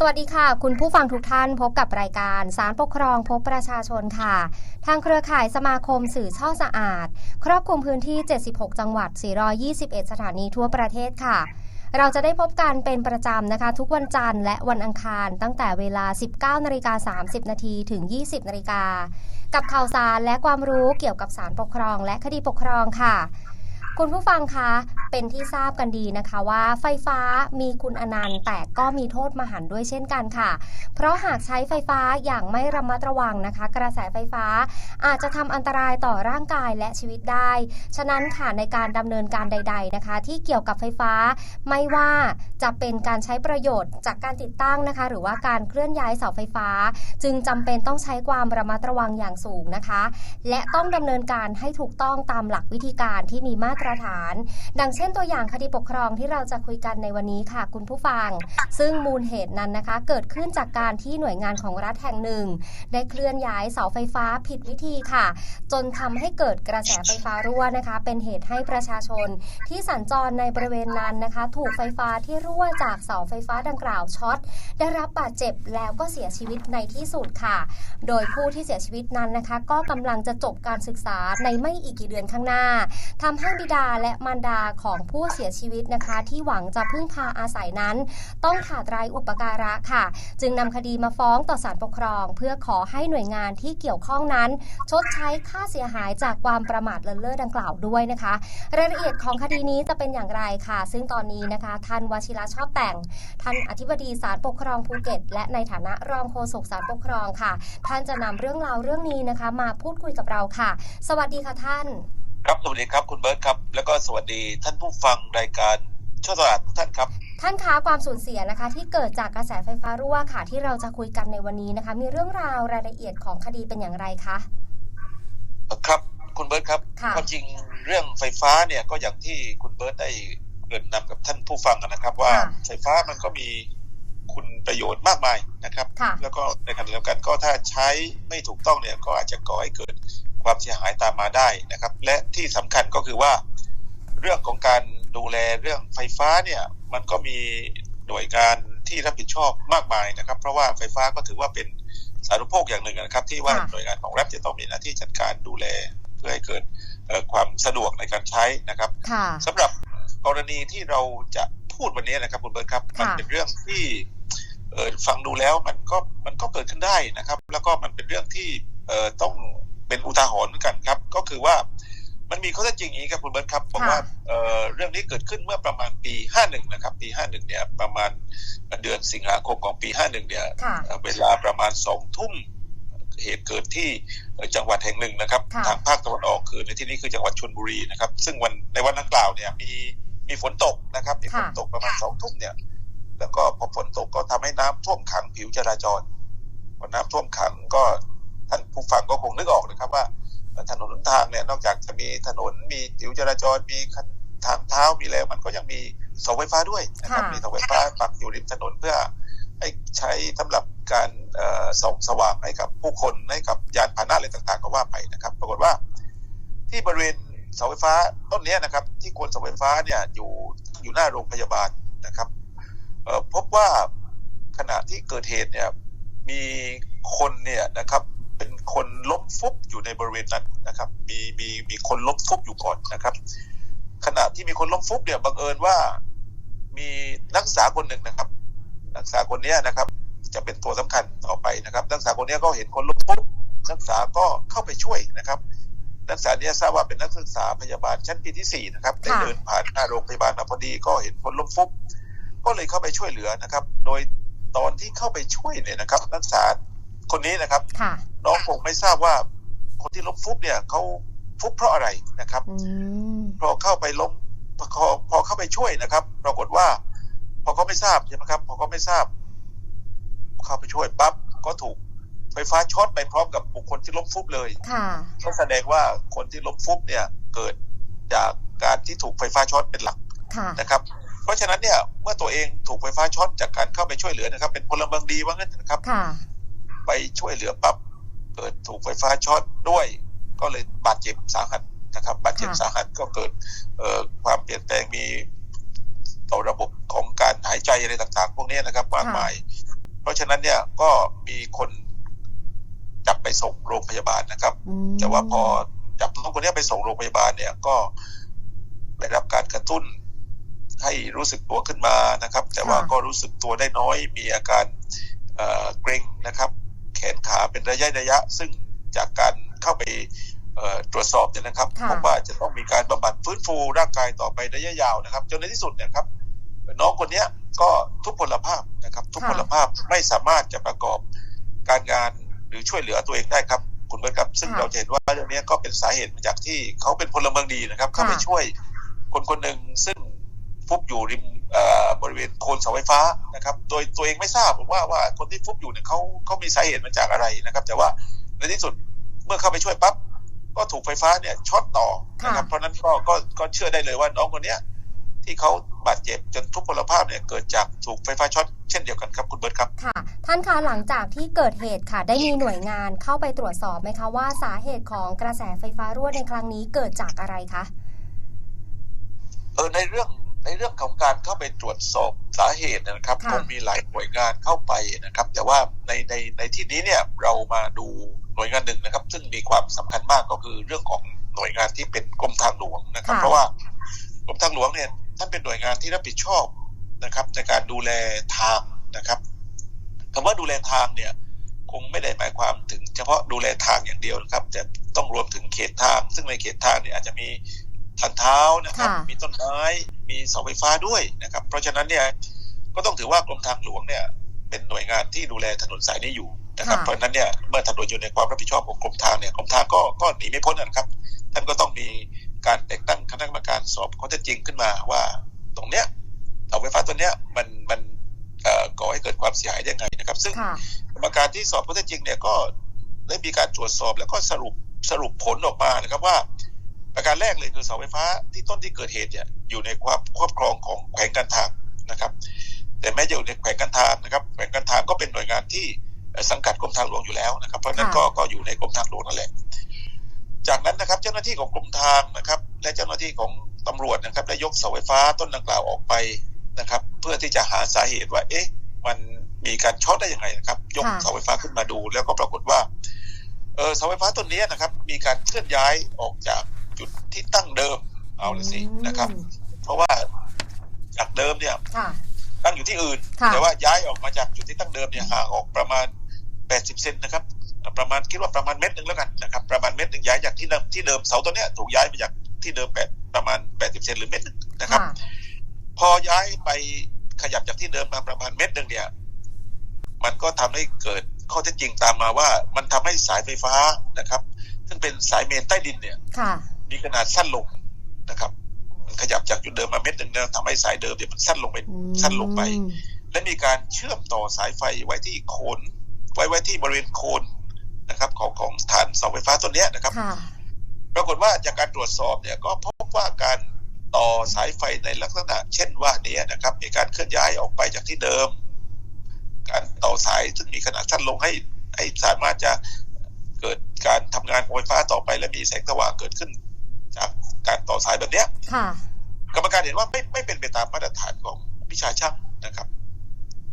สวัสดีค่ะ คุณผู้ฟังทุกท่านพบกับรายการสารปกครองพบประชาชนค่ะ ทางเครือข่ายสมาคมสื่อช่องสะอาด ครอบคลุมพื้นที่ 76 จังหวัด 421 สถานีทั่วประเทศค่ะ เราจะได้พบกันเป็นประจำนะคะ ทุกวันจันทร์และวันอังคารตั้งแต่เวลา 19นาฬิกา30 นาทีถึง 20นาฬิกากับข่าวสารและความรู้เกี่ยวกับสารปกครองและคดีปกครองค่ะ คุณผู้ฟังคะ เป็นที่ทราบกันดีนะคะว่าไฟฟ้ามีคุณอนันต์ แต่ก็มีโทษมหันด้วยเช่นกันค่ะ เพราะหากใช้ไฟฟ้าอย่างไม่ระมัดระวังนะคะ กระแสไฟฟ้าอาจจะทำอันตรายต่อร่างกายและชีวิตได้ ฉะนั้นค่ะในการดำเนินการใด ๆนะคะ ที่เกี่ยวกับไฟฟ้าไม่ว่า จะเป็นการใช้ประโยชน์จากการติดตั้งนะคะ หรือว่าการเคลื่อนย้ายเสาไฟฟ้า จึงจำเป็นต้องใช้ความระมัดระวังอย่างสูงนะคะ และต้องดำเนินการให้ถูกต้องตามหลักวิธีการที่มีมาตรฐาน ดังเช่นตัวอย่างคดีปกครองที่เราจะคุยกันในวันนี้ค่ะ คุณผู้ฟัง ซึ่งมูลเหตุนั้นนะคะ เกิดขึ้นจากการที่หน่วยงานของรัฐแห่งหนึ่ง ได้เคลื่อนย้ายเสาไฟฟ้าผิดวิธีค่ะ จนทำให้เกิดกระแสไฟฟ้ารั่วนะคะ เป็นเหตุให้ประชาชนที่สัญจรในบริเวณนั้นนะคะ ถูกไฟฟ้าที่รั่ว่วจากเสาไฟฟ้าดังกล่าวช็อต ได้รับบาดเจ็บแล้วก็เสียชีวิตในที่สุดค่ะ โดยผู้ที่เสียชีวิตนั้นนะคะ ก็กำลังจะจบการศึกษาในไม่อีกกี่เดือนข้างหน้าทำให้บิดาและมารดาของผู้เสียชีวิตนะคะ ที่หวังจะพึ่งพาอาศัยนั้น ต้องขาดรายอุปการะค่ะ จึงนำคดีมาฟ้องต่อศาลปกครอง เพื่อขอให้หน่วยงานที่เกี่ยวข้องนั้น ชดใช้ค่าเสียหายจากความประมาทเลินเล่อดังกล่าวด้วยนะคะ รายละเอียดของคดีนี้จะเป็นอย่างไรค่ะ ซึ่งตอนนี้นะคะท่านวชิระชอบแต่ง ท่านอธิบดีศาลปกครองภูเก็ต และในฐานะรองโฆษกศาลปกครองค่ะ ท่านจะนำเรื่องราวเรื่องนี้นะคะ มาพูดคุยกับเราค่ะ สวัสดีค่ะท่าน ครับสวัสดีครับคุณเบิร์ตครับ แล้วก็สวัสดีท่านผู้ฟังรายการช่อตลาดทุกท่านครับท่านคะความสูญเสียนะคะ ที่เกิดจากกระแสไฟฟ้ารั่วค่ะ ที่เราจะคุยกันในวันนี้นะคะ มีเรื่องราวรายละเอียดของคดีเป็นอย่างไรคะครับคุณเบิร์ตครับค่ะความจริงเรื่องไฟฟ้าเนี่ยก็อย่างที่คุณเบิร์ตได้เกรินนำกับท่านผู้ฟังนะครับ ว่าค่ะไฟฟ้ามันก็มีคุณประโยชน์มากมายนะครับค่ะแล้วก็ในขณะเดียวกันก็ถ้าใช้ไม่ถูกต้องเนี่ยก็อาจจะก่อให้เกิดความเสียหายตามมาได้นะครับ และที่สำคัญก็คือว่า เรื่องของการดูแลเรื่องไฟฟ้าเนี่ยมันก็มีหน่วยงานที่รับผิดชอบมากมายนะครับ เพราะว่าไฟฟ้าก็ถือว่าเป็นสาธารณูปโภคอย่างหนึ่งนะครับ ที่ว่าค่ะหน่วยงานของรัฐจะต้องมีหน้าที่จัดการดูแลเพื่อให้เกิดเอ่อความสะดวกในการใช้นะครับค่ะสำหรับ กรณีที่เราจะพูดวันนี้นะครับคุณเบิร์ตครับค่ะมันเป็นเรื่องที่เออฟังดูแล้วมันก็มันก็เกิดขึ้นได้นะครับ แล้วก็มันเป็นเรื่องที่เออต้องเป็นอุทาหรณ์เหมือนกันครับ ก็คือว่ามันมีข้อเท็จจริงอย่างนี้ครับคุณเบิร์ตครับบอกว่าเออเรื่องนี้เกิดขึ้นเมื่อประมาณปี 51 นะครับ ปี 51 เนี่ยประมาณเดือนสิงหาคมของปี 51 เนี่ยค่ะเอ่อเวลาประมาณสองทุ่มเหตุเกิดที่เอ่อจังหวัดแห่งหนึ่งนะครับค่ะทางภาคตะวันออกคือในที่นี้คือจังหวัดชลบุรีนะครับ ซึ่งวันในวันดังกล่าวเนี่ยมี มีฝนตกนะครับมีฝนค่ะตกประมาณสองทุ่มเนี่ย แล้วก็พอฝนตกก็ทำให้น้ำท่วมขังผิวจราจรพอน้ำท่วมขังก็ท่านผู้ฟังก็คงนึกออกนะครับว่าเอ่อถนนหนทางเนี่ยนอกจากจะมีถนนมีผิวจราจรมีคันทางเท้ามีแล้ว มันก็ยังมีเสาไฟฟ้าด้วยนะครับค่ะมีเสาไฟฟ้าปักอยู่ริมถนนเพื่อให้ใช้สำหรับการเอ่อส่องสว่างให้กับผู้คนให้กับยานพาหนะอะไรต่างๆ ก็ว่าไปนะครับ ปรากฏว่าที่บริเวณ เสาไฟฟ้าต้นนี้นะครับ ที่โคนเสาไฟฟ้าเนี่ยอยู่อยู่หน้าโรงพยาบาลนะครับพบว่าขณะที่เกิดเหตุเนี่ยมีคนเนี่ยนะครับเป็นคนล้มฟุบอยู่ในบริเวณนั้นนะครับ มีมีมีคนล้มฟุบอยู่ก่อนนะครับ ขณะที่มีคนล้มฟุบเนี่ยบังเอิญว่ามีนักศึกษาคนหนึ่งนะครับ นักศึกษาคนเนี้ยนะครับ จะเป็นตัวสำคัญต่อไปนะครับ นักศึกษาคนเนี้ยก็เห็นคนล้มปุ๊บนักศึกษาก็เข้าไปช่วยนะครับ นักศึกษาเนี้ยทราบว่าเป็นนักศึกษาพยาบาลชั้นปีที่สี่นะครับได้ค่ะเดินผ่านหน้าโรงพยาบาลมาพอดีก็เห็นคนล้มฟุบก็เลยเข้าไปช่วยเหลือนะครับ โดยตอนที่เข้าไปช่วยเนี่ยนะครับ นักศึกษาคนนี้นะครับค่ะน้องคงไม่ทราบว่าคนที่ล้มฟุบเนี่ยเขาฟุบเพราะอะไรนะครับอืมพอเข้าไปล้มพอพอเข้าไปช่วยนะครับ ปรากฏว่า พอเขาไม่ทราบใช่ไหมครับ พอเขาไม่ทราบ เข้าไปช่วยปั๊บก็ถูก ไฟฟ้าช็อตไปพร้อมกับบุคคลที่ล้มฟุบเลยค่ะก็แสดงว่าคนที่ล้มฟุบเนี่ยเกิดจากการที่ถูกไฟฟ้าช็อตเป็นหลักค่ะนะครับ เพราะฉะนั้นเนี่ยเมื่อตัวเองถูกไฟฟ้าช็อตจากการเข้าไปช่วยเหลือนะครับ เป็นพลเมืองดีว่างั้นนะครับค่ะไปช่วยเหลือปั๊บเกิดถูกไฟฟ้าช็อตด้วย ก็เลยบาดเจ็บสาหัสนะครับบาดเจ็บค่ะสาหัสก็เกิดเอ่อความเปลี่ยนแปลงมีต่อระบบของการหายใจอะไรต่างๆ พวกนี้นะครับมากมายะนั้นเนี่ยก็มีคน จับไปส่งโรงพยาบาลนะครับอืมแต่ว่าพอจับน้องคนเนี้ยไปส่งโรงพยาบาลเนี่ยก็ได้รับการกระตุ้น ให้รู้สึกตัวขึ้นมานะครับ แต่ว่าก็รู้สึกตัวได้น้อย มีอาการเอ่อเกร็งนะครับ แขนขาเป็นระยะระยะ ซึ่งจากการเข้าไปเอ่อตรวจสอบเนี่ยนะครับค่ะพบว่าจะต้องมีการบำบัดฟื้นฟูร่างกายต่อไประยะยาวนะครับจนในที่สุดเนี่ยครับน้องคนเนี้ยก็ทุพพลภาพนะครับ ทุพพลภาพไม่สามารถจะประกอบการงานห รือช่วยเหลือตัวเองได้ครับคุณเบิร์ตครับ ซึ่งค่ะเราจะเห็นว่าเรื่องนี้ก็เป็นสาเหตุมาจากที่เขาเป็นพลเมืองดีนะครับ เข้าไปค่ะช่วยคนคนหนึ่งซึ่งฟุบอยู่ริมเอ่อบริเวณโคนเสาไฟฟ้านะครับ โดยตัวเองไม่ทราบว่าว่าคนที่ฟุบอยู่เนี่ยเขาเขามีสาเหตุมาจากอะไรนะครับ แต่ว่าในที่สุดเมื่อเข้าไปช่วยปั๊บก็ถูกไฟฟ้าเนี่ยช็อตต่อนะครับเพราะฉะนั้นก็ก็ก็เชื่อได้เลยว่าน้องคนเนี้ย ที่เขาบาดเจ็บจนทุพพลภาพเนี่ยเกิดจากถูกไฟฟ้าช็อตเช่นเดียวกันครับคุณเบิร์ตครับค่ะ ท่านคะหลังจากที่เกิดเหตุค่ะ ได้มีหน่วยงานเข้าไปตรวจสอบไหมคะว่าสาเหตุของกระแสไฟฟ้ารั่วในครั้งนี้เกิดจากอะไรคะเออในเรื่องในเรื่องของการเข้าไปตรวจสอบสาเหตุนะครับค่ะคงมีหลายหน่วยงานเข้าไปนะครับ แต่ว่าในในในที่นี้เนี่ยเรามาดูหน่วยงานหนึ่งนะครับ ซึ่งมีความสำคัญมากก็คือเรื่องของหน่วยงานที่เป็นกรมทางหลวงนะครับค่ะเพราะว่ากรมทางหลวงเนี่ย ท่านเป็นหน่วยงานที่รับผิดชอบนะครับในการดูแลทางนะครับคำว่าดูแลทางเนี่ยคงไม่ได้หมายความถึงเฉพาะดูแลทางอย่างเดียวนะครับแต่ต้องรวมถึงเขตทาง ซึ่งในเขตทางเนี่ยอาจจะมีทางเท้านะครับค่ะมีต้นไม้มีเสาไฟฟ้าด้วยนะครับ เพราะฉะนั้นเนี่ยก็ต้องถือว่ากรมทางหลวงเนี่ยเป็นหน่วยงานที่ดูแลถนนสายนี้อยู่นะครับค่ะเพราะฉะนั้นเนี่ยเมื่อถนนอยู่ในความรับผิดชอบของกรมทางเนี่ยกรมทางก็ก็หนีไม่พ้นนะครับท่านก็ต้องมี การแต่งตั้งคณะกรรมการสอบข้อเท็จจริงขึ้นมาว่า ตรงเนี้ยเสาไฟฟ้าตัวเนี้ยมันมันเอ่อก่อให้เกิดความเสียหายได้ยังไงนะครับ ซึ่งค่ะกรรมการที่สอบข้อเท็จจริงเนี่ยก็ได้มีการตรวจสอบแล้วก็สรุปสรุปผลออกมานะครับว่าประการแรกเลยคือเสาไฟฟ้าที่ต้นที่เกิดเหตุเนี่ยอยู่ในความครอบครองของแขวงการทางนะครับ แต่แม้จะอยู่ในแขวงการทางนะครับแขวงการทางก็เป็นหน่วยงานที่เอ่อสังกัดกรมทางหลวงอยู่แล้วนะครับ เพราะฉะนั้นค่ะก็ก็อยู่ในกรมทางหลวงนั่นแหละ จากนั้นนะครับเจ้าหน้าที่ของกรมทางนะครับ และเจ้าหน้าที่ของตำรวจนะครับได้ยกเสาไฟฟ้าต้นดังกล่าวออกไปนะครับ เพื่อที่จะหาสาเหตุว่า เอ๊ะ มันมีการช็อตได้ยังไงนะครับ ยกค่ะเสาไฟฟ้าขึ้นมาดู แล้วก็ปรากฏว่าเออเสาไฟฟ้าต้นนี้นะครับ มีการเคลื่อนย้ายออกจากจุดที่ตั้งเดิมเอาละสินะครับอืมเพราะว่าจากเดิมเนี่ยค่ะตั้งอยู่ที่อื่นค่ะแต่ว่าย้ายออกมาจากจุดที่ตั้งเดิมเนี่ยห่างออกประมาณ 80 เซนนะครับ ประมาณคิดว่าประมาณเมตรหนึ่งแล้วกันนะครับประมาณเมตรหนึ่งย้ายจากที่เดิมที่เดิมเสาตัวเนี้ยถูกย้ายมาจากที่เดิมแปดประมาณ80เซนหรือเมตรหนึ่งนะครับค่ะพอย้ายไปขยับจากที่เดิมมาประมาณเมตรหนึ่งเนี่ย มันก็ทำให้เกิดข้อเท็จจริงตามมาว่า มันทำให้สายไฟฟ้านะครับ ซึ่งเป็นสายเมนใต้ดินเนี่ยค่ะมีขนาดสั้นลงนะครับ มันขยับจากจุดเดิมมาเมตรหนึ่งเนี่ยทำให้สายเดิมเนี่ยมันสั้นลงไปอืมสั้นลงไป และมีการเชื่อมต่อสายไฟไว้ที่โคนไว้ไว้ที่บริเวณโคน นะครับของของฐานเสาไฟฟ้าต้นเนี้ยนะครับค่ะปรากฏว่าจากการตรวจสอบเนี่ยก็พบว่าการต่อสายไฟในลักษณะ เช่นว่านี้นะครับ มีการเคลื่อนย้ายออกไปจากที่เดิม การต่อสายซึ่งมีขนาดสั้นลงให้ให้สามารถจะเกิดการทำงานของไฟฟ้าต่อไป และมีแสงสว่างเกิดขึ้น จากการต่อสายแบบเนี้ยค่ะกรรมการเห็นว่าไม่ไม่เป็นไปตามมาตรฐานของวิชาช่างนะครับ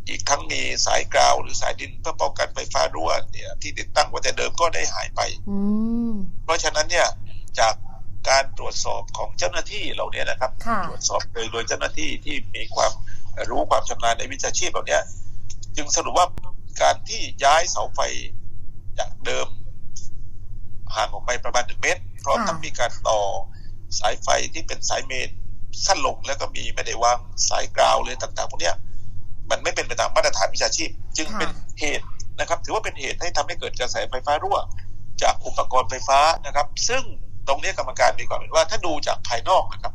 อีกทั้งมีสายกราวหรือสายดินเพื่อป้องกันไฟฟ้ารั่วเนี่ยที่ติดตั้งไว้แต่เดิมก็ได้หายไปอืมเพราะฉะนั้นเนี่ยจากการตรวจสอบของเจ้าหน้าที่เหล่านี้นะครับค่ะตรวจสอบโดยโดยเจ้าหน้าที่ที่มีความรู้ความชำนาญในวิชาชีพเหล่านี้จึงสรุปว่าการที่ย้ายเสาไฟจากเดิมห่างออกไปประมาณหนึ่งเมตรพร้อมค่ะทั้งมีการต่อสายไฟที่เป็นสายเมนสั้นลงแล้วก็มีไม่ได้วางสายกราวเลยต่างๆพวกเนี้ย มันไม่เป็นไปตามมาตรฐานวิชาชีพ จึงค่ะเป็นเหตุนะครับ ถือว่าเป็นเหตุให้ทำให้เกิดกระแสไฟฟ้ารั่ว จากอุปกรณ์ไฟฟ้านะครับ ซึ่งตรงนี้กรรมการมีความเห็นว่าถ้าดูจากภายนอกนะครับ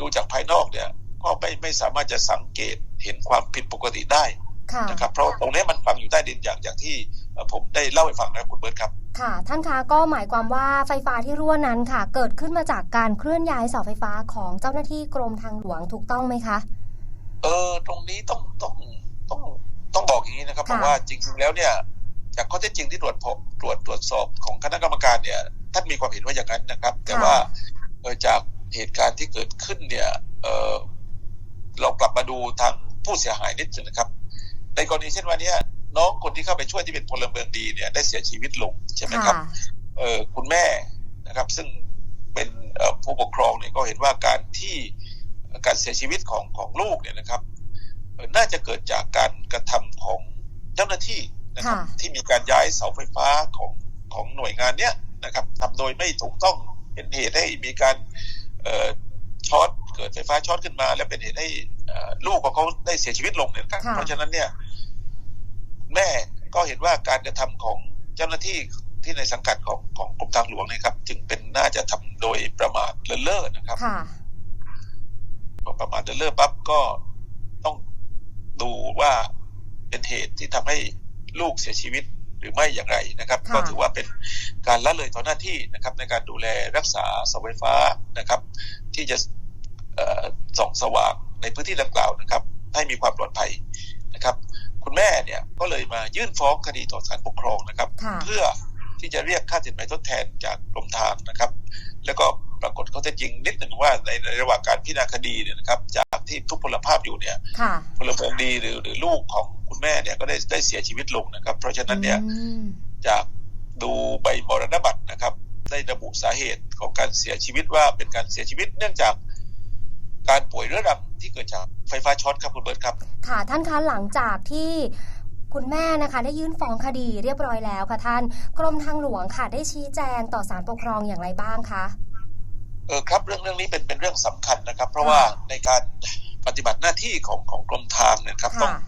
ดูจากภายนอกเนี่ยก็ไม่ไม่สามารถจะสังเกตเห็นความผิดปกติได้ค่ะนะครับเพราะตรงนี้มันฝังอยู่ใต้ดินอย่างอย่างที่เอ่อผมได้เล่าให้ฟังนะครับคุณเบิร์ตครับ ค่ะ ท่านคะก็หมายความว่าไฟฟ้าที่รั่วนั้นค่ะ เกิดขึ้นมาจากการเคลื่อนย้ายเสาไฟฟ้าของเจ้าหน้าที่กรมทางหลวงถูกต้องไหมคะ เออตรงนี้ต้องต้องต้องต้องบอกอย่างนี้นะครับค่ะเพราะว่าจริงๆแล้วเนี่ย จากข้อเท็จจริงที่ตรวจพบตรวจตรวจสอบของคณะกรรมการเนี่ยท่านมีความเห็นว่าอย่างนั้นนะครับ แต่ว่าเอ่อจากเหตุการณ์ที่เกิดขึ้นเนี่ยเออเรากลับมาดูทางผู้เสียหายนิดนึงนะครับ ในกรณีเช่นวันนี้ยน้องคนที่เข้าไปช่วยที่เป็นพลเมืองดีเนี่ยได้เสียชีวิตลงใช่ไหมครับค่ะเออคุณแม่นะครับ ซึ่งเป็นเอ่อผู้ปกครองเนี่ยก็เห็นว่าการที่ การเสียชีวิตของของลูกเนี่ยนะครับเอ่อน่าจะเกิดจากการกระทำของเจ้าหน้าที่นะครับค่ะที่มีการย้ายเสาไฟฟ้าของของหน่วยงานเนี้ยนะครับทำโดยไม่ถูกต้องเป็นเหตุให้มีการเอ่อช็อตเกิดไฟฟ้าช็อตขึ้นมา และเป็นเหตุให้เอ่อลูกของเขาได้เสียชีวิตลงเนี่ยนะครับค่ะเพราะฉะนั้นเนี่ย แม่ก็เห็นว่าการกระทำของเจ้าหน้าที่ที่ในสังกัดของของกรมทางหลวงเนะครับ จึงเป็นน่าจะทำโดยประมาทเลินเล่อนะครับค่ะพอ ประมาทเลินเล่อปั๊บก็ต้องดูว่าเป็นเหตุที่ทำให้ลูกเสียชีวิตหรือไม่อย่างไรนะครับค่ะก็ถือว่าเป็นการละเลยต่อหน้าที่นะครับ ในการดูแลรักษาเสาไฟฟ้านะครับ ที่จะเอ่อส่องสว่างในพื้นที่ดังกล่าวนะครับ ให้มีความปลอดภัยนะครับ คุณแม่เนี่ยก็เลยมายื่นฟ้องคดีต่อศาลปกครองนะครับค่ะเพื่อที่จะเรียกค่าสินไหมทดแทนจากกรมทางนะครับ แล้วก็ ปรากฏข้อเท็จจริงนิดหนึ่งว่าในในระหว่างการพิจารณาคดีเนี่ยนะครับ จากที่ทุกพลภาพอยู่เนี่ยค่ะพลเมืองดีหรือหรือลูกของคุณแม่เนี่ยก็ได้ได้เสียชีวิตลงนะครับ เพราะฉะนั้นเนี่ยอืมจากดูใบมรณบัตรนะครับ ได้ระบุสาเหตุของการเสียชีวิตว่าเป็นการเสียชีวิตเนื่องจากการป่วยเรื้อรังที่เกิดจากไฟฟ้าช็อตครับคุณเบิร์ตครับ ค่ะท่านคะหลังจากที่คุณแม่นะคะได้ยื่นฟ้องคดีเรียบร้อยแล้วค่ะท่าน กรมทางหลวงค่ะได้ชี้แจงต่อศาลปกครองอย่างไรบ้างคะ เออครับเรื่องเรื่องนี้เป็นเป็นเรื่องสำคัญนะครับ เพราะว่าในการปฏิบัติหน้าที่ของของกรมทางเนี่ยครับต้องค่ะ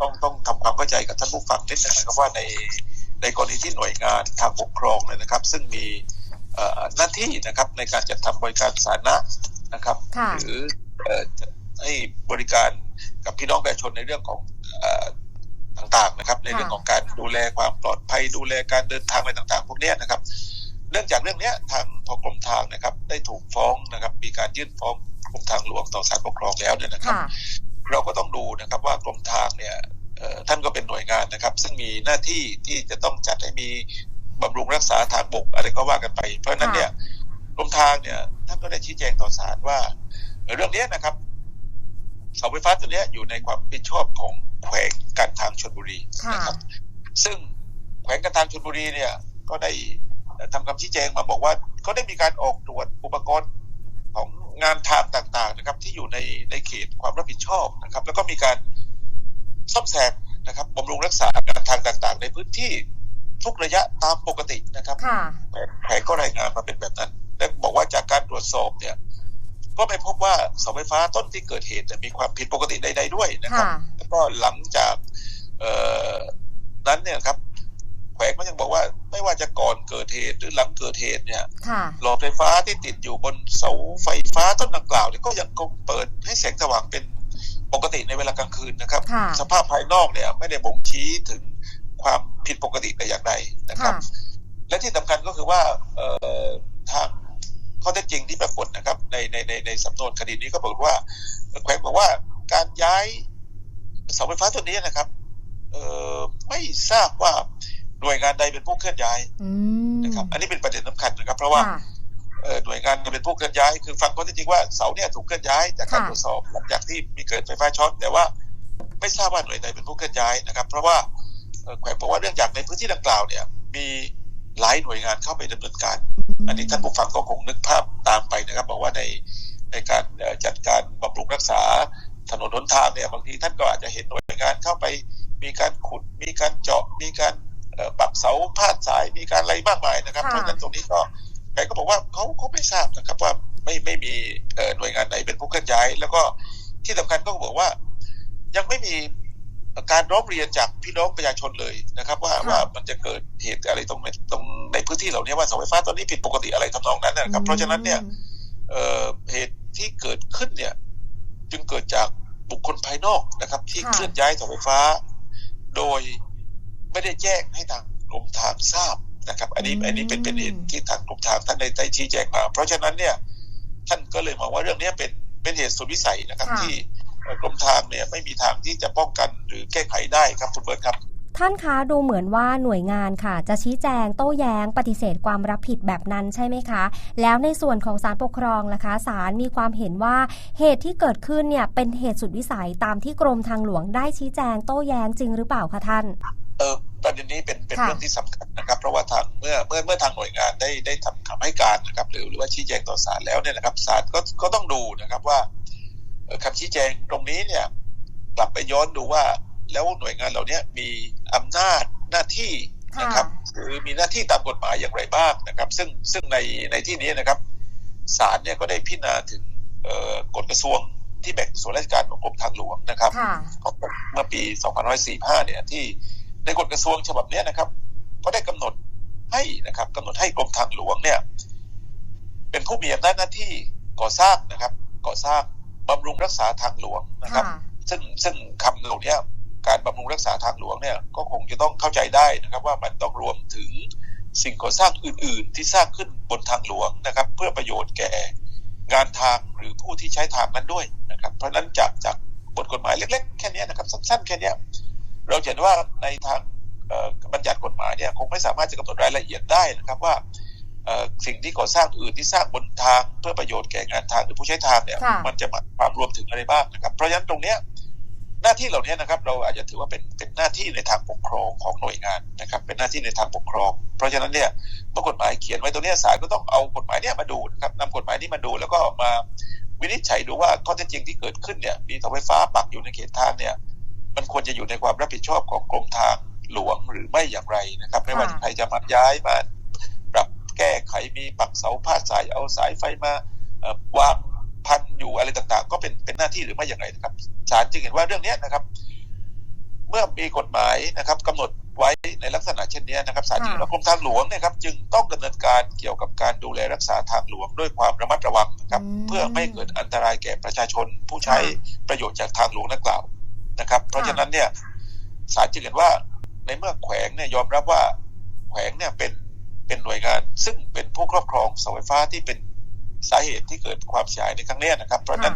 ต้องต้องทำความเข้าใจกับท่านผู้ฟังนิดนึงนะครับว่าในในกรณีที่หน่วยงานทางปกครองเนี่ยนะครับ ซึ่งมีเอ่อหน้าที่นะครับในการจัดทำบริการสาธารณะนะครับค่ะหรือเอ่อจะให้บริการกับพี่น้องประชาชนในเรื่องของเอ่อต่างๆนะครับ ในเรื่องของการดูแลความปลอดภัยดูแลการเดินทางอะไรต่างๆ พวกเนี้ยนะครับ เนื่องจากเรื่องเนี้ยทางทกรมทางนะครับ ได้ถูกฟ้องนะครับ มีการยื่นฟ้องกรมทางหลวงต่อศาลปกครองแล้วเนี่ยนะครับค่ะเราก็ต้องดูนะครับว่ากรมทางเนี่ยเอ่อท่านก็เป็นหน่วยงานนะครับ ซึ่งมีหน้าที่ที่จะต้องจัดให้มีบำรุงรักษาทางบกอะไรก็ว่ากันไป เพราะฉะนั้นเนี่ยกรมทางเนี่ยท่านก็ได้ชี้แจงต่อศาลว่าเอ่อเรื่องเนี้ยนะครับเสาไฟฟ้าตัวเนี้ยอยู่ในความรับผิดชอบของแขวงการทางชลบุรีค่ะนะครับ ซึ่งแขวงการทางชลบุรีเนี่ยก็ได้ ทำคำชี้แจงมาบอกว่าก็ได้มีการออกตรวจอุปกรณ์ของงานทางต่าง ๆ นะครับ ที่อยู่ในในเขตความรับผิดชอบนะครับ แล้วก็มีการซ่อมแซมนะครับบำรุงรักษาการทางต่าง ๆ ในพื้นที่ทุกระยะตามปกตินะครับค่ะแขวงก็รายงานมาเป็นแบบนั้น และบอกว่าจากการตรวจสอบเนี่ย ก็ไม่พบว่าเสาไฟฟ้าต้นที่เกิดเหตุเนี่ยมีความผิดปกติใดๆด้วยนะครับค่ะแล้วก็หลังจากเอ่อนั้นเนี่ยครับ แขวงก็ยังบอกว่า ไม่ว่าจะก่อนเกิดเหตุหรือหลังเกิดเหตุเนี่ยค่ะหลอดไฟฟ้าที่ติดอยู่บนเสาไฟฟ้าต้นดังกล่าวเนี่ยก็ยังคงเปิดให้แสงสว่างเป็นปกติในเวลากลางคืนนะครับค่ะสภาพภายนอกเนี่ยไม่ได้บ่งชี้ถึงความผิดปกติแต่อย่างใดนะครับค่ะและที่สำคัญก็คือว่าเอ่อทางข้อเท็จจริงที่ปรากฏนะครับในในในในสำนวนคดีนี้ก็บอกว่าแขวงบอกว่าการย้ายเสาไฟฟ้าตัวนี้นะครับ เอ่อไม่ทราบว่า หน่วยงานใดเป็นผู้เคลื่อนย้ายอืมนะครับ อันนี้เป็นประเด็นสำคัญนะครับ เพราะว่าค่ะเอ่อหน่วยงานเป็นผู้เคลื่อนย้าย คือฟังข้อเท็จจริงว่าเสาเนี่ยถูกเคลื่อนย้ายจากการค่ะตรวจสอบหลังจากที่มีเกิดไฟฟ้าช็อตแต่ว่าไม่ทราบว่าหน่วยใดเป็นผู้เคลื่อนย้ายนะครับ เพราะว่าเอ่อแขวงบอกว่าเนื่องจากในพื้นที่ดังกล่าวเนี่ย มีหลายหน่วยงานเข้าไปดำเนินการ อันนี้ท่านผู้ฟังก็คงนึกภาพตามไปนะครับ บอกว่าในในการเอ่อจัดการบำรุงรักษาถนนหนทางเนี่ยบางทีท่านก็อาจจะเห็นหน่วยงานเข้าไป มีการขุดมีการเจาะมีการ เอ่อปักเสาพาดสายมีการอะไรมากมายนะครับค่ะเพราะฉะนั้นตรงนี้ก็แกก็บอกว่าเขาเขาไม่ทราบนะครับว่าไม่ไม่มีเอ่อหน่วยงานไหนเป็นผู้เคลื่อนย้าย แล้วก็ที่สำคัญก็บอกว่า ยังไม่มีการร้องเรียนจากพี่น้องประชาชนเลยนะครับ ว่าค่ะว่ามันจะเกิดเหตุอะไรตรงในตรงในพื้นที่เหล่านี้ว่าเสาไฟฟ้าตอนนี้ผิดปกติอะไรทำนองนั้นนะครับ เพราะฉะนั้นเนี่ยเอ่อเหตุที่เกิดขึ้นเนี่ย จึงเกิดจากบุคคลภายนอกนะครับ ที่ค่ะเคลื่อนย้ายเสาไฟฟ้า โดย ไม่ได้แจ้งให้ทางกรมทางทราบนะครับ อันนี้อืมอันนี้เป็นเป็นเหตุที่ทางกรมทางท่านได้ได้ชี้แจงมา เพราะฉะนั้นเนี่ยท่านก็เลยมองว่าเรื่องนี้เป็นเป็นเหตุสุดวิสัยนะครับค่ะที่เอ่อกรมทางเนี่ยไม่มีทางที่จะป้องกันหรือแก้ไขได้ครับคุณเบิร์ตครับท่านคะดูเหมือนว่าหน่วยงานค่ะ จะชี้แจงโต้แย้ง ปฏิเสธความรับผิดแบบนั้นใช่ไหมคะ แล้วในส่วนของศาลปกครองล่ะคะศาลมีความเห็นว่าเหตุที่เกิดขึ้นเนี่ยเป็นเหตุสุดวิสัยตามที่กรมทางหลวงได้ชี้แจงโต้แย้งจริงหรือเปล่าคะท่าน เออประเด็นนี้เป็นเป็นค่ะเรื่องที่สำคัญนะครับ เพราะว่าทางเมื่อเมื่อเมื่อทางหน่วยงานได้ได้ทำคำให้การนะครับ หรือหรือว่าชี้แจงต่อศาลแล้วเนี่ยนะครับศาลก็ก็ต้องดูนะครับว่าเอ่อคำชี้แจงตรงนี้เนี่ย กลับไปย้อนดูว่า แล้วหน่วยงานเหล่านี้มีอำนาจหน้าที่นะครับหรือมีหน้าที่ตามกฎหมายอย่างไรบ้างนะครับ ซึ่งซึ่งในในที่นี้นะครับศาลเนี่ยก็ได้พิจารณาถึงเอ่อกฎกระทรวงที่แบ่งส่วนราชการของกรมทางหลวงนะครับค่ะของเมื่อปี 2545 เนี่ยที่ ในกฎกระทรวงฉบับเนี้ยนะครับ ก็ได้กำหนดให้นะครับกำหนดให้กรมทางหลวงเนี่ย เป็นผู้มีอำนาจหน้าที่ก่อสร้างนะครับ ก่อสร้างบำรุงรักษาทางหลวงนะครับค่ะซึ่งซึ่งคำเหล่านี้การบำรุงรักษาทางหลวงเนี่ยก็คงจะต้องเข้าใจได้นะครับ ว่ามันต้องรวมถึงสิ่งก่อสร้างอื่น ๆ ที่สร้างขึ้นบนทางหลวงนะครับ เพื่อประโยชน์แก่งานทางหรือผู้ที่ใช้ทางนั้นด้วยนะครับ เพราะฉะนั้นจากจากบทกฎหมายเล็ก ๆ แค่เนี้ยนะครับ สั้นๆแค่เนี้ย เราจะเห็นว่าในทางเอ่อบัญญัติกฎหมายเนี่ยคงไม่สามารถจะกำหนดรายละเอียดได้นะครับว่าเอ่อสิ่งที่ก่อสร้างอื่นที่สร้างบนทางเพื่อประโยชน์แก่งานทางหรือผู้ใช้ทางเนี่ยค่ะมันจะมาความรวมถึงอะไรบ้างนะครับ เพราะฉะนั้นตรงเนี้ยหน้าที่เหล่านี้นะครับ เราอาจจะถือว่าเป็นเป็นหน้าที่ในทางปกครองของหน่วยงานนะครับ เป็นหน้าที่ในทางปกครอง เพราะฉะนั้นเนี่ยเมื่อกฎหมายเขียนไว้ตรงเนี้ยศาลก็ต้องเอากฎหมายเนี้ยมาดูนะครับนำกฎหมายนี้มาดูแล้วก็มาวินิจฉัยดูว่าข้อเท็จจริงที่เกิดขึ้นเนี่ยมีเสาไฟฟ้าปักอยู่ในเขตทางเนี่ย มันควรจะอยู่ในความรับผิดชอบของกรมทางหลวงหรือไม่อย่างไรนะครับ ไม่ว่าค่ะใครจะมาย้ายมาปรับแก้ไขมีปักเสาพาดสายเอาสายไฟมาเอ่อวางพันอยู่อะไรต่างๆ ก็เป็นเป็นหน้าที่หรือไม่อย่างไรนะครับศาลจึงเห็นว่าเรื่องเนี้ยนะครับ เมื่อมีกฎหมายนะครับกำหนดไว้ในลักษณะเช่นนี้นะครับศาลจึงเห็นว่ากรมทางหลวงเนยครับ จึงต้องดำเนินการเกี่ยวกับการดูแลรักษาทางหลวงด้วยความระมัดระวังนะครับอืมเพื่อไม่ให้เกิดอันตรายแก่ประชาชนผู้ใช้ประโยชน์จากทางหลวงดังกล่าว นะครับ เพราะฉะนั้นเนี่ยศาลจึงเห็นว่าในเมื่อแขวงเนี่ยยอมรับว่าแขวงเนี่ยเป็นเป็นหน่วยงาน ซึ่งเป็นผู้ครอบครองเสาไฟฟ้าที่เป็นสาเหตุที่เกิดความเสียหายในครั้งเนี้ยนะครับ เพราะฉะนั้น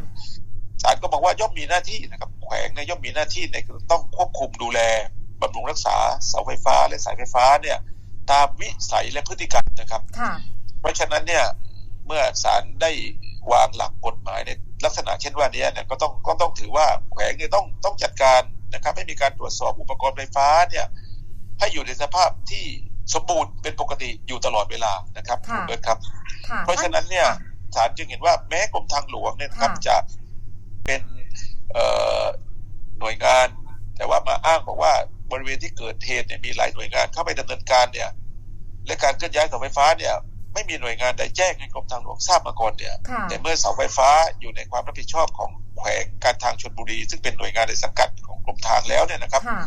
ศาลก็บอกว่าย่อมมีหน้าที่นะครับแขวงเนี่ยย่อมมีหน้าที่ในการต้องควบคุมดูแลบำรุงรักษาเสาไฟฟ้าและสายไฟฟ้าเนี่ยตามวิสัยและพฤติกรรมนะครับค่ะเพราะฉะนั้นเนี่ยเมื่อศาลได้วางหลักกฎหมายใน ลักษณะเช่นว่านี้เนี่ยก็ต้องก็ต้องถือว่าแขวงเนี่ยต้องต้องจัดการนะครับให้มีการตรวจสอบอุปกรณ์ไฟฟ้าเนี่ยให้อยู่ในสภาพที่สมบูรณ์เป็นปกติอยู่ตลอดเวลานะครับค่ะณเบิร์ตครับค่ะเพราะฉะนั้นเนี่ยศาลจึงเห็นว่าแม้กรมทางหลวงเนี่ยนะครับค่ะจะเป็นเอ่อหน่วยงาน แต่ว่ามาอ้างบอกว่าบริเวณที่เกิดเหตุเนี่ยมีหลายหน่วยงานเข้าไปดำเนินการเนี่ยและการเคลื่อนย้ายเสาไฟฟ้าเนี่ย ไม่มีหน่วยงานใดแจ้งให้กรมทางหลวงทราบมาก่อนเนี่ยค่ะแต่เมื่อเสาไฟฟ้าอยู่ในความรับผิดชอบของแขวงการทางชนบุรี ซึ่งเป็นหน่วยงานในสังกัดของกรมทางแล้วเนี่ยนะครับค่ะ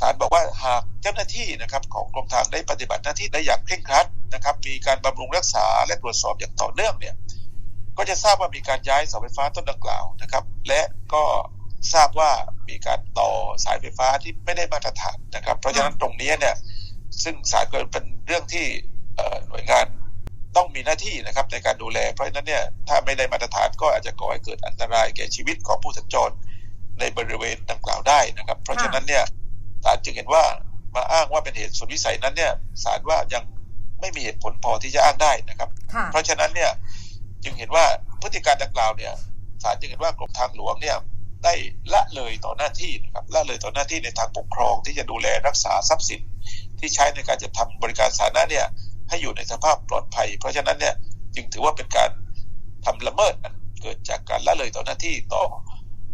ศาลบอกว่าหากเจ้าหน้าที่นะครับของกรมทางได้ปฏิบัติหน้าที่ได้อย่างเคร่งครัดนะครับ มีการบำรุงรักษาและตรวจสอบอย่างต่อเนื่องเนี่ย ก็จะทราบว่ามีการย้ายเสาไฟฟ้าต้นดังกล่าวนะครับ และก็ทราบว่ามีการต่อสายไฟฟ้าที่ไม่ได้มาตรฐานนะครับ เพราะฉะนั้นตรงนี้เนี่ย ซึ่งสารก็เป็นเรื่องที่เอ่อ หน่วยงานต้องมีหน้าที่นะครับในการดูแล เพราะฉะนั้นเนี่ยถ้าไม่ได้มาตรฐานก็อาจจะก่อให้เกิดอันตรายแก่ชีวิตของผู้สัญจรในบริเวณดังกล่าวได้นะครับ เพราะฉะนั้นเนี่ยศาลจึงเห็นว่ามาอ้างว่าเป็นเหตุสุดวิสัยนั้นเนี่ยศาลว่ายังไม่มีเหตุผลพอที่จะอ้างได้นะครับค่ะเพราะฉะนั้นเนี่ยจึงเห็นว่าพฤติการดังกล่าวเนี่ยศาลจึงเห็นว่ากรมทางหลวงเนี่ยได้ละเลยต่อหน้าที่นะครับละเลยต่อหน้าที่ในทางปกครองที่จะดูแลรักษาทรัพย์สินที่ใช้ในการจะทำบริการสาธารณะเนี่ย ให้อยู่ในสภาพปลอดภัย เพราะฉะนั้นเนี่ยจึงถือว่าเป็นการทำละเมิดอันเกิดจากการละเลยต่อหน้าที่ต่อ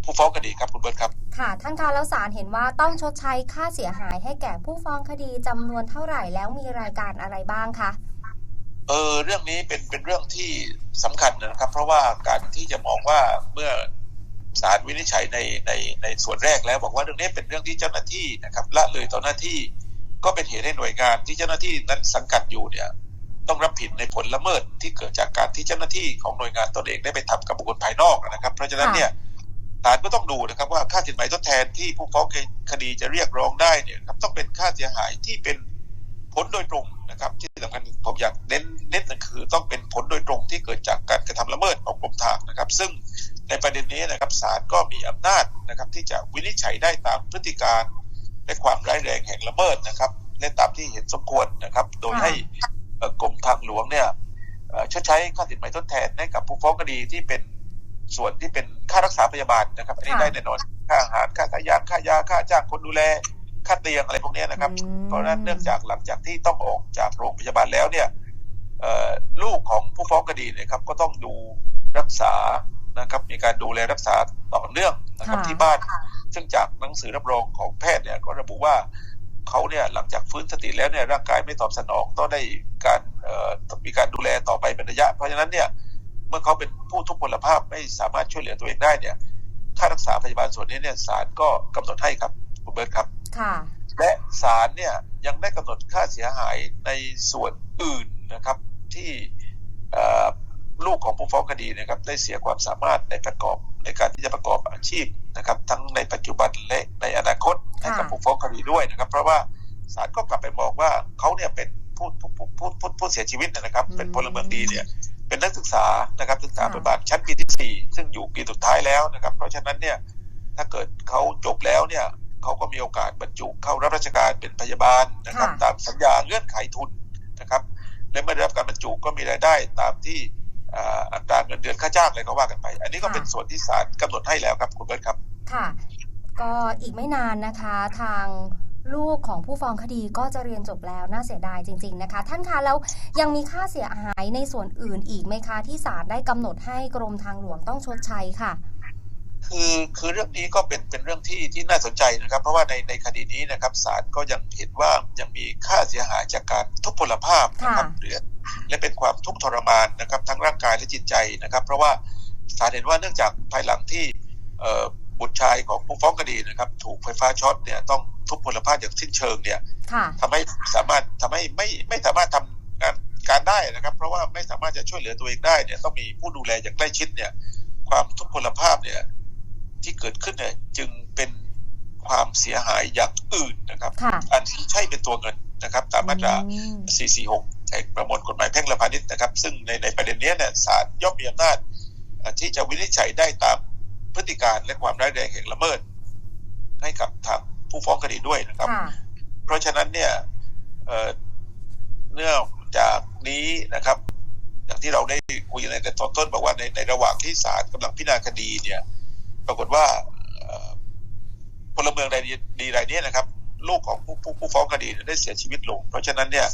ผู้ฟ้องคดีครับคุณเบิร์ตครับ ค่ะท่านคะแล้วศาลเห็นว่าต้องชดใช้ค่าเสียหายให้แก่ผู้ฟ้องคดีจำนวนเท่าไหร่แล้วมีรายการอะไรบ้างคะเออเรื่องนี้เป็นเป็นเรื่องที่สำคัญนะครับ เพราะว่าการที่จะมองว่าเมื่อศาลวินิจฉัยในในในส่วนแรกแล้ว บอกว่าเรื่องนี้เป็นเรื่องที่เจ้าหน้าที่นะครับละเลยต่อหน้าที่ ก็เป็นเหตุให้หน่วยงานที่เจ้าหน้าที่นั้นสังกัดอยู่เนี่ยต้องรับผิดในผลละเมิดที่เกิดจากการที่เจ้าหน้าที่ของหน่วยงานตนเองได้ไปทำกับบุคคลภายนอกนะครับ เพราะฉะนั้นเนี่ยศาลก็ต้องดูนะครับว่าค่าสินไหมทดแทนที่ผู้ฟ้องคดีจะเรียกร้องได้เนี่ยครับต้องเป็นค่าเสียหายที่เป็นผลโดยตรงนะครับ ที่สำคัญผมอยากเน้นเน้นนั่นคือต้องเป็นผลโดยตรงที่เกิดจากการกระทำละเมิดของกรมทางนะครับ ซึ่งในประเด็นนี้นะครับศาลก็มีอำนาจนะครับที่จะวินิจฉัยได้ตามพฤติการ และความร้ายแรงแห่งละเมิดนะครับเล่นตามที่เห็นสมควรนะครับ โดยให้เอ่อกรมทางหลวงเนี่ยเอ่อชดใช้ค่าสินไหมทดแทนให้กับผู้ฟ้องคดีที่เป็นส่วนที่เป็นค่ารักษาพยาบาลนะครับ อันนี้ค่ะได้แน่นอนค่าอาหารค่าขายยาค่ายาค่าจ้างคนดูแล ค่าเตียงอะไรพวกเนี้ยนะครับอืมเพราะฉะนั้นเนื่องจากหลังจากที่ต้องออกจากโรงพยาบาลแล้วเนี่ยเอ่อลูกของผู้ฟ้องคดีเนยครับก็ต้องดูรักษานะครับ มีการดูแลรักษาต่อเนื่องนะครับค่ะที่บ้าน ซึ่งจากหนังสือรับรองของแพทย์เนี่ยก็ระบุว่าเขาเนี่ยหลังจากฟื้นสติแล้วเนี่ยร่างกายไม่ตอบสนองต้องได้การเอ่อต้องมีการดูแลต่อไปเป็นระยะ เพราะฉะนั้นเนี่ยเมื่อเขาเป็นผู้ทุพพลภาพไม่สามารถช่วยเหลือตัวเองได้เนี่ยค่ารักษาพยาบาลส่วนนี้เนี่ยศาลก็กำหนดให้ครับคุณเบิร์ตครับค่ะและศาลเนี่ยยังได้กำหนดค่าเสียหายในส่วนอื่นนะครับที่เอ่อ ลูกของผู้ฟ้องคดีนะครับได้เสียความสามารถในประกอบในการที่จะประกอบอาชีพนะครับ ทั้งในปัจจุบันและในอนาคตให้กับค่ะผู้ฟ้องคดีด้วยนะครับ เพราะว่าศาลก็กลับไปมองว่าเขาเนี่ยเป็นผู้ผู้ผู้ผู้ผู้ผู้เสียชีวิตนะครับ เป็นพลเมืองดีเนี่ยเป็นนักศึกษานะครับศึกษาค่ะประบาลชั้นปีที่สี่ซึ่งอยู่ปีสุดท้ายแล้วนะครับ เพราะฉะนั้นเนี่ยถ้าเกิดเขาจบแล้วเนี่ยเขาก็มีโอกาสบรรจุเข้ารับราชการเป็นพยาบาลนะครับค่ะตามสัญญาเงื่อนไขทุนนะครับ และเมื่อได้รับการบรรจุก็มีรายได้ตามที่ อ่าอัตราเงินเดือนค่าจ้างอะไรก็ว่ากันไป อันนี้ก็เป็นส่วนที่ศาลกำหนดให้แล้วครับคุณเบิร์ตครับ ค่ะ ก็อีกไม่นานนะคะ ทางลูกของผู้ฟ้องคดีก็จะเรียนจบแล้วน่าเสียดายจริง ๆนะคะ ท่านคะแล้วยังมีค่าเสียหายในส่วนอื่นอีกไหมคะ ที่ศาลได้กำหนดให้กรมทางหลวงต้องชดใช้ค่ะ คือคือเรื่องนี้ก็เป็นเป็นเรื่องที่ที่น่าสนใจนะครับ เพราะว่าในในคดีนี้นะครับศาลก็ยังเห็นว่ายังมีค่าเสียหายจากการทุพพลภาพนะครับค่ะหรือและเป็นความทุกข์ทรมานนะครับทั้งร่างกายและจิตใจนะครับ เพราะว่าศาลเห็นว่าเนื่องจากภายหลังที่เอ่อบุตรชายของผู้ฟ้องคดีนะครับ ถูกไฟฟ้าช็อตเนี่ยต้องทุพพลภาพอย่างสิ้นเชิงเนี่ยค่ะทำให้สามารถทำให้ไม่ไม่สามารถทำงานการได้นะครับ เพราะว่าไม่สามารถจะช่วยเหลือตัวเองได้เนี่ยต้องมีผู้ดูแลอย่างใกล้ชิดเนี่ยความทุพพลภาพเนี่ย ที่เกิดขึ้นเนี่ยจึงเป็นความเสียหายอย่างอื่นนะครับค่ะอันที่ใช่เป็นตัวเงินนะครับ ตามมาตราอืม446แห่งประมวลกฎหมายแพ่งและพาณิชย์นะครับ ซึ่งในในประเด็นเนี้ยเนี่ยศาลย่อมมีอำนาจเอ่อที่จะวินิจฉัยได้ตามพฤติการและความร้ายแรงแห่งละเมิด ให้กับทางผู้ฟ้องคดีด้วยนะครับค่ะเพราะฉะนั้นเนี่ยเอ่อเนื่องจากนี้นะครับ อย่างที่เราได้คุยในตอนต้นบอกว่าในในระหว่างที่ศาลกำลังพิจารณาคดีเนี่ย ปรากฏว่าเอ่อพลเมืองรายดีรายนี้นะครับ ลูกของผู้ผู้ผู้ฟ้องคดีเนี่ยได้เสียชีวิตลง เพราะฉะนั้นเนี่ย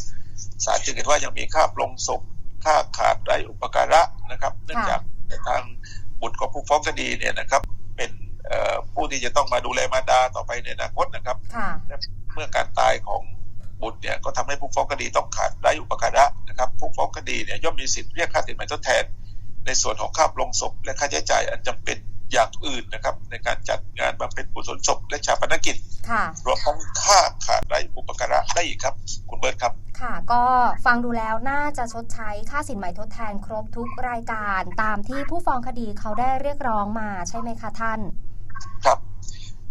ศาลจึงเห็นว่ายังมีค่าปลงศพค่าขาดไร้อุปการะนะครับ เนื่องจากทางบุตรของผู้ฟ้องคดีเนี่ยนะครับ เป็นเอ่อผู้ที่จะต้องมาดูแลมารดาต่อไปในอนาคตนะครับค่ะเมื่อการตายของบุตรเนี่ยก็ทำให้ผู้ฟ้องคดีต้องขาดไร้อุปการะนะครับ ผู้ฟ้องคดีเนี่ยย่อมมีสิทธิ์เรียกค่าสินไหมทดแทน ในส่วนของค่าปลงศพและค่าใช้จ่ายอันจำเป็น อย่างอื่นนะครับ ในการจัดงานบำเพ็ญกุศลศพและชาปนกิจค่ะรวมทั้งค่าขาดไร้อุปการะได้อีกครับ คุณเบิร์ตครับ ค่ะ ก็ฟังดูแล้วน่าจะชดใช้ค่าสินไหมทดแทนครบทุกรายการตามที่ผู้ฟ้องคดีเขาได้เรียกร้องมาใช่ไหมคะท่าน ครับ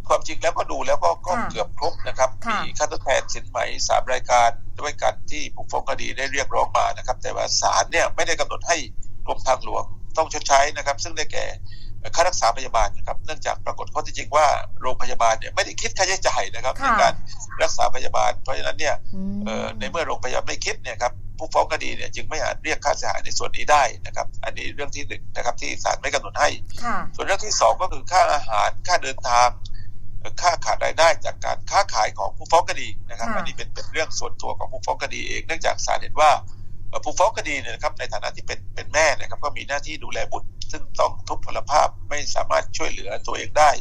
ความจริงแล้วก็ดูแล้วก็ก็ค่ะเกือบครบนะครับค่ะมีค่าทดแทนสินไหมสามรายการด้วยกันที่ผู้ฟ้องคดีได้เรียกร้องมานะครับ แต่ว่าศาลเนี่ยไม่ได้กำหนดให้กรมทางหลวงต้องชดใช้นะครับ ซึ่งได้แก่ ค่ารักษาพยาบาลนะครับ เนื่องจากปรากฏข้อเที่จริงว่าโรงพยาบาลเนี่ยไม่ได้คิดค่าใช้จ่ายนะครับ ในค่ะการรักษาพยาบาล เพราะฉะนั้นเนี่ยอืมเอ่อในเมื่อโรงพยาบาลไม่คิดเนี่ยครับผู้ฟ้องคดีเนี่ยจึงไม่อาจเรียกค่าเสียหายในส่วนนี้ได้นะครับ อันนี้เรื่องที่หนึ่งนะครับที่ศาลไม่กำหนดให้ค่ะส่วนเรื่องที่สองก็คือค่าอาหารค่าเดินทางเอ่อค่าขาดรายได้จากการค้าขายของผู้ฟ้องคดีนะครับค่ะอันนี้เป็นเป็นเรื่องส่วนตัวของผู้ฟ้องคดีเอง เนื่องจากศาลเห็นว่าเอ่อ ผู้ฟ้องคดีเนี่ยนะครับในฐานะที่เป็นเป็นแม่นะครับก็มีหน้าที่ดูแลบุตร ซึ่งต้องทุพพลภาพไม่สามารถช่วยเหลือตัวเองได้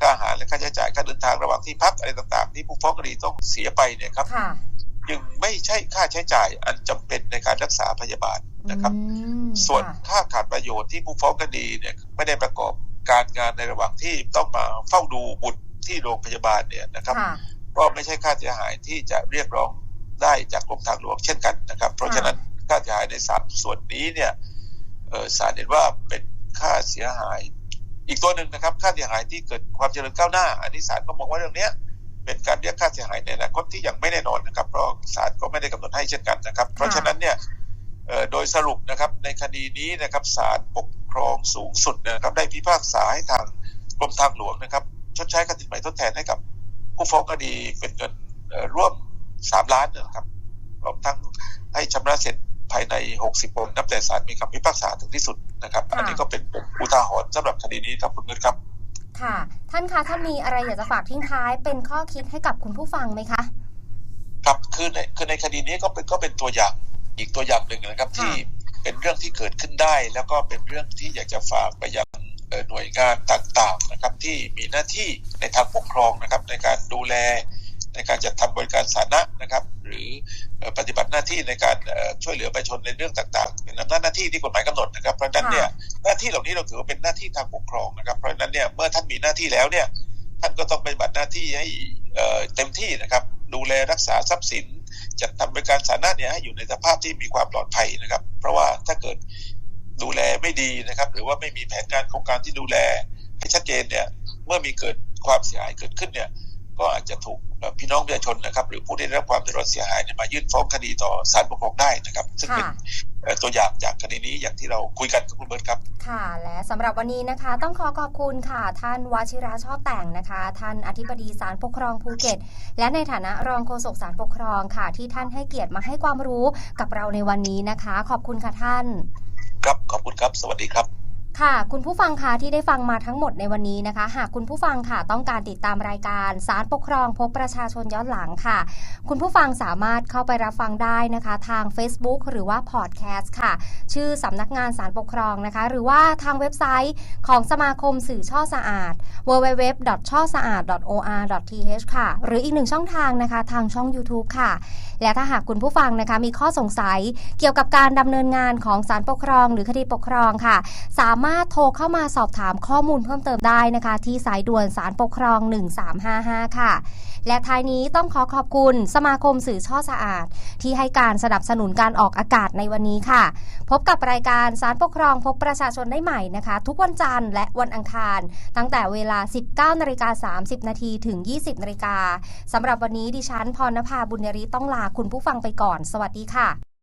ค่าอาหารและค่าใช้จ่ายค่าเดินทางระหว่างที่พักอะไรต่างๆ ที่ผู้ฟ้องคดีต้องเสียไปเนี่ยครับค่ะจึงไม่ใช่ค่าใช้จ่ายอันจำเป็นในการรักษาพยาบาลนะครับอืมส่วนค่ะค่าขาดประโยชน์ที่ผู้ฟ้องคดีเนี่ยไม่ได้ประกอบการงานในระหว่างที่ต้องมาเฝ้าดูบุตรที่โรงพยาบาลเนี่ยนะครับค่ะก็ไม่ใช่ค่าเสียหายที่จะเรียกร้อง ได้จากกรมทางหลวงเช่นกันนะครับ เพราะฉะนั้นค่าเสียหายในสามส่วนนี้เนี่ยเอ่อศาลเห็นว่าเป็นค่าเสียหาย อีกตัวหนึ่งนะครับ ค่าเสียหายที่เกิดความเจริญก้าวหน้า อันนี้ศาลก็มองว่าเรื่องเนี้ยเป็นการเรียกค่าเสียหายในอนาคตที่ยังไม่แน่นอนนะครับ เพราะศาลก็ไม่ได้กำหนดให้เช่นกันนะครับ เพราะฉะนั้นเนี่ยเอ่อโดยสรุปนะครับในคดีนี้นะครับศาลปกครองสูงสุดนะครับ ได้พิพากษาให้ทางกรมทางหลวงนะครับ ชดใช้ค่าสินไหมทดแทนให้กับผู้ฟ้องคดีเป็นเงินเอ่อร่วม สามล้านนะครับพร้อมทั้งให้ชำระเสร็จภายใน 60วันนับแต่ศาลมีคำพิพากษาถึงที่สุดนะครับค่ะอันนี้ก็เป็นอุทาหรณ์สำหรับคดีนี้ครับคุณเงินครับ ค่ะ ท่านคะท่านมีอะไรอยากจะฝากทิ้งท้ายเป็นข้อคิดให้กับคุณผู้ฟังไหมคะ ครับคือในคือในคดีนี้ก็เป็นก็เป็นตัวอย่างอีกตัวอย่างหนึ่งนะครับค่ะที่เป็นเรื่องที่เกิดขึ้นได้ แล้วก็เป็นเรื่องที่อยากจะฝากไปยังเอ่อหน่วยงานต่างๆนะครับ ที่มีหน้าที่ในทางปกครองนะครับ ในการดูแล ในการจัดทำบริการสาธารณะนะครับ หรือเอ่อปฏิบัติหน้าที่ในการเอ่อช่วยเหลือประชาชนในเรื่องต่างๆ เป็นอำนาจหน้าที่ที่กฎหมายกำหนดนะครับเพราะฉะนั้นเนี่ยหน้าที่เหล่านี้เราถือว่าเป็นหน้าที่ทางปกครองนะครับเพราะฉะนั้นเนี่ยเมื่อท่านมีหน้าที่แล้วเนี่ยท่านก็ต้องปฏิบัติหน้าที่ให้เอ่อเต็มที่นะครับ ดูแลรักษาทรัพย์สิน จัดทำบริการสาธารณะเนี่ยให้อยู่ในสภาพที่มีความปลอดภัยนะครับ เพราะว่าถ้าเกิดดูแลไม่ดีนะครับ หรือว่าไม่มีแผนการโครงการที่ดูแลให้ชัดเจนเนี่ยเมื่อมีเกิดความเสียหายเกิดขึ้นเนี่ย ก็อาจจะถูกเอ่อพี่น้องประชาชนนะครับ หรือผู้ที่ได้รับความเดือดร้อนเสียหายเนี่ยมายื่นฟ้องคดีต่อศาลปกครองได้นะครับ ซึ่งเป็นค่ะเอ่อตัวอย่างจากคดีนี้อย่างที่เราคุยกันกับคุณเบิร์ตครับ ค่ะ และสำหรับวันนี้นะคะ ต้องขอขอบคุณค่ะ ท่านวชิระชอบแต่งนะคะ ท่านอธิบดีศาลปกครองภูเก็ต และในฐานะรองโฆษกศาลปกครองค่ะ ที่ท่านให้เกียรติมาให้ความรู้กับเราในวันนี้นะคะ ขอบคุณค่ะท่าน ครับขอบคุณครับ สวัสดีครับ ค่ะ คุณผู้ฟังคะที่ได้ฟังมาทั้งหมดในวันนี้นะคะ หากคุณผู้ฟังค่ะต้องการติดตามรายการสารปกครองพบประชาชนย้อนหลังค่ะ คุณผู้ฟังสามารถเข้าไปรับฟังได้นะคะ ทาง Facebook หรือว่าพอดแคสต์ค่ะ ชื่อสำนักงานสารปกครองนะคะ หรือว่าทางเว็บไซต์ของสมาคมสื่อช่อสะอาด www. ช่อสะอาด or.th ค่ะ หรืออีกหนึ่งช่องทางนะคะ ทางช่อง YouTube ค่ะและถ้าหากคุณผู้ฟังนะคะมีข้อสงสัยเกี่ยวกับการดำเนินงานของศาลปกครอง หรือคดีปกครองค่ะ สามารถโทรเข้ามาสอบถามข้อมูลเพิ่มเติมได้นะคะ ที่สายด่วนสารปกครอง 1355 ค่ะ และท้ายนี้ต้องขอขอบคุณสมาคมสื่อช่อสะอาด ที่ให้การสนับสนุนการออกอากาศในวันนี้ค่ะ พบกับรายการสารปกครองพบประชาชนได้ใหม่นะคะ ทุกวันจันทร์และวันอังคาร ตั้งแต่เวลา 19นาฬิกา30นาทีถึง 20นาฬิกาสำหรับวันนี้ดิฉันพรณภาบุญยริต้องลาคุณผู้ฟังไปก่อน สวัสดีค่ะ